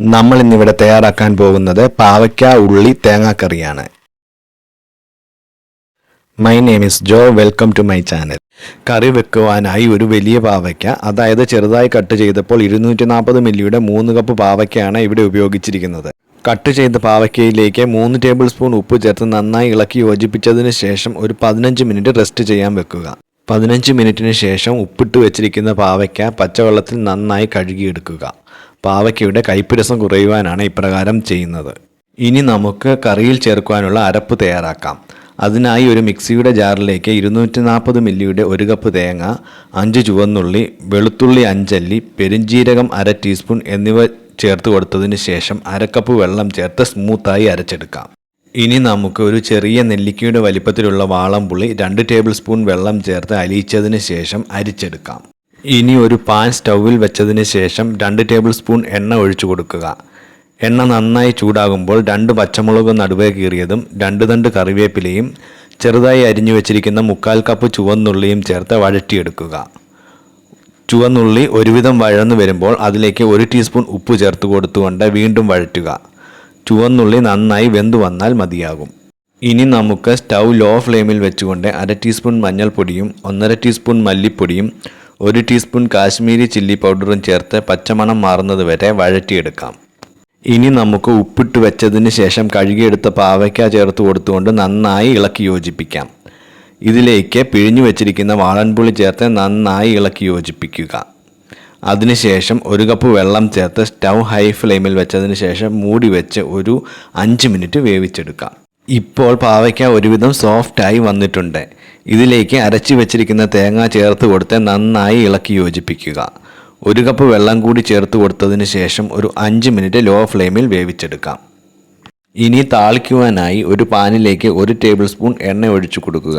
നമ്മൾ ഇന്നിവിടെ തയ്യാറാക്കാൻ പോകുന്നത് പാവയ്ക്ക ഉള്ളി തേങ്ങാക്കറിയാണ്. My name is Jo welcome to my channel കറി വെക്കുവാനായി ഒരു വലിയ പാവയ്ക്ക. അതായത് ചെറുതായി കട്ട് ചെയ്തപ്പോൾ ഇരുന്നൂറ്റി നാൽപ്പത് മില്ലിയുടെ മൂന്ന് കപ്പ് പാവയ്ക്കയാണ് ഇവിടെ ഉപയോഗിച്ചിരിക്കുന്നത്. കട്ട് ചെയ്ത പാവയ്ക്കയിലേക്ക് മൂന്ന് ടേബിൾ സ്പൂൺ ഉപ്പ് ചേർത്ത് നന്നായി ഇളക്കി യോജിപ്പിച്ചതിന് ശേഷം ഒരു പതിനഞ്ച് മിനിറ്റ് റെസ്റ്റ് ചെയ്യാൻ വെക്കുക. പതിനഞ്ച് മിനിറ്റിന് ശേഷം ഉപ്പിട്ട് വെച്ചിരിക്കുന്ന പാവയ്ക്ക പച്ചവെള്ളത്തിൽ നന്നായി കഴുകിയെടുക്കുക. പാവയ്ക്കയുടെ കയ്പുരസം കുറയുവാനാണ് ഇപ്രകാരം ചെയ്യുന്നത്. ഇനി നമുക്ക് കറിയിൽ ചേർക്കുവാനുള്ള അരപ്പ് തയ്യാറാക്കാം. അതിനായി ഒരു മിക്സിയുടെ ജാറിലേക്ക് ഇരുന്നൂറ്റി നാൽപ്പത് മില്ലിയുടെ ഒരു കപ്പ് തേങ്ങ അഞ്ച് ചുവന്നുള്ളി വെളുത്തുള്ളി അഞ്ചല്ലി പെരിഞ്ജീരകം അര ടീസ്പൂൺ എന്നിവ ചേർത്ത് കൊടുത്തതിന് ശേഷം അരക്കപ്പ് വെള്ളം ചേർത്ത് സ്മൂത്തായി അരച്ചെടുക്കാം. ഇനി നമുക്ക് ഒരു ചെറിയ നെല്ലിക്കയുടെ വലിപ്പത്തിലുള്ള വാളംപുളി രണ്ട് ടേബിൾ സ്പൂൺ വെള്ളം ചേർത്ത് അലിയിച്ചതിന് ശേഷം അരിച്ചെടുക്കാം. ഇനി ഒരു പാൻ സ്റ്റൗവിൽ വെച്ചതിന് ശേഷം രണ്ട് ടേബിൾ സ്പൂൺ എണ്ണ ഒഴിച്ചു കൊടുക്കുക. എണ്ണ നന്നായി ചൂടാകുമ്പോൾ രണ്ട് പച്ചമുളകും നടുവേ കീറിയതും രണ്ട് തണ്ട് കറിവേപ്പിലയും ചെറുതായി അരിഞ്ഞു വെച്ചിരിക്കുന്ന മുക്കാൽ കപ്പ് ചുവന്നുള്ളിയും ചേർത്ത് വഴറ്റിയെടുക്കുക. ചുവന്നുള്ളി ഒരുവിധം വഴന്നു വരുമ്പോൾ അതിലേക്ക് ഒരു ടീസ്പൂൺ ഉപ്പ് ചേർത്ത് കൊടുത്തുകൊണ്ട് വീണ്ടും വഴറ്റുക. ചുവന്നുള്ളി നന്നായി വെന്തു വന്നാൽ മതിയാകും. ഇനി നമുക്ക് സ്റ്റൗ ലോ ഫ്ലെയിമിൽ വെച്ചുകൊണ്ട് അര ടീസ്പൂൺ മഞ്ഞൾപ്പൊടിയും ഒന്നര ടീസ്പൂൺ മല്ലിപ്പൊടിയും ഒരു ടീസ്പൂൺ കാശ്മീരി ചില്ലി പൗഡറും ചേർത്ത് പച്ചമണം മാറുന്നത് വരെ വഴറ്റിയെടുക്കാം. ഇനി നമുക്ക് ഉപ്പിട്ട് വെച്ചതിന് ശേഷം കഴുകിയെടുത്ത പാവയ്ക്ക ചേർത്ത് കൊടുത്തുകൊണ്ട് നന്നായി ഇളക്കി യോജിപ്പിക്കാം. ഇതിലേക്ക് പിഴിഞ്ഞു വെച്ചിരിക്കുന്ന വാളൻപുളി ചേർത്ത് നന്നായി ഇളക്കി യോജിപ്പിക്കുക. അതിനുശേഷം ഒരു കപ്പ് വെള്ളം ചേർത്ത് സ്റ്റൗ ഹൈ ഫ്ലെയിമിൽ വെച്ചതിന് ശേഷം മൂടി വെച്ച് ഒരു അഞ്ച് മിനിറ്റ് വേവിച്ചെടുക്കാം. ഇപ്പോൾ പാവയ്ക്ക ഒരുവിധം സോഫ്റ്റായി വന്നിട്ടുണ്ട്. ഇതിലേക്ക് അരച്ചു വെച്ചിരിക്കുന്ന തേങ്ങ ചേർത്ത് കൊടുത്ത് നന്നായി ഇളക്കി യോജിപ്പിക്കുക. ഒരു കപ്പ് വെള്ളം കൂടി ചേർത്ത് കൊടുത്തതിന് ശേഷം ഒരു അഞ്ച് മിനിറ്റ് ലോ ഫ്ലെയിമിൽ വേവിച്ചെടുക്കാം. ഇനി താളിക്കുവാനായി ഒരു പാനിലേക്ക് ഒരു ടേബിൾ സ്പൂൺ എണ്ണ ഒഴിച്ചു കൊടുക്കുക.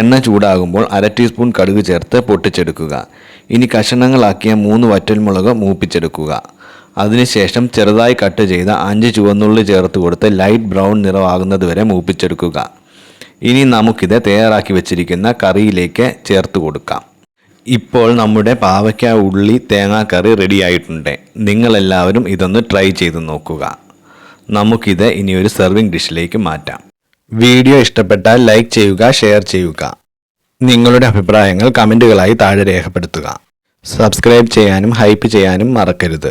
എണ്ണ ചൂടാകുമ്പോൾ അര ടീസ്പൂൺ കടുക് ചേർത്ത് പൊട്ടിച്ചെടുക്കുക. ഇനി കഷണങ്ങളാക്കിയ മൂന്ന് വറ്റൽമുളക് മൂപ്പിച്ചെടുക്കുക. അതിനുശേഷം ചെറുതായി കട്ട് ചെയ്ത അഞ്ച് ചുവന്നുള്ളി ചേർത്ത് കൊടുത്ത് ലൈറ്റ് ബ്രൗൺ നിറമാകുന്നത് വരെ മൂപ്പിച്ചെടുക്കുക. ഇനി നമുക്കിത് തയ്യാറാക്കി വെച്ചിരിക്കുന്ന കറിയിലേക്ക് ചേർത്ത് കൊടുക്കാം. ഇപ്പോൾ നമ്മുടെ പാവയ്ക്ക ഉള്ളി തേങ്ങാക്കറി റെഡി ആയിട്ടുണ്ട്. നിങ്ങളെല്ലാവരും ഇതൊന്ന് ട്രൈ ചെയ്ത് നോക്കുക. നമുക്കിത് ഇനി ഒരു സെർവിങ് ഡിഷിലേക്ക് മാറ്റാം. വീഡിയോ ഇഷ്ടപ്പെട്ടാൽ ലൈക്ക് ചെയ്യുക ഷെയർ ചെയ്യുക. നിങ്ങളുടെ അഭിപ്രായങ്ങൾ കമന്റുകളായി താഴെ രേഖപ്പെടുത്തുക. സബ്സ്ക്രൈബ് ചെയ്യാനും ഹൈപ്പ് ചെയ്യാനും മറക്കരുത്.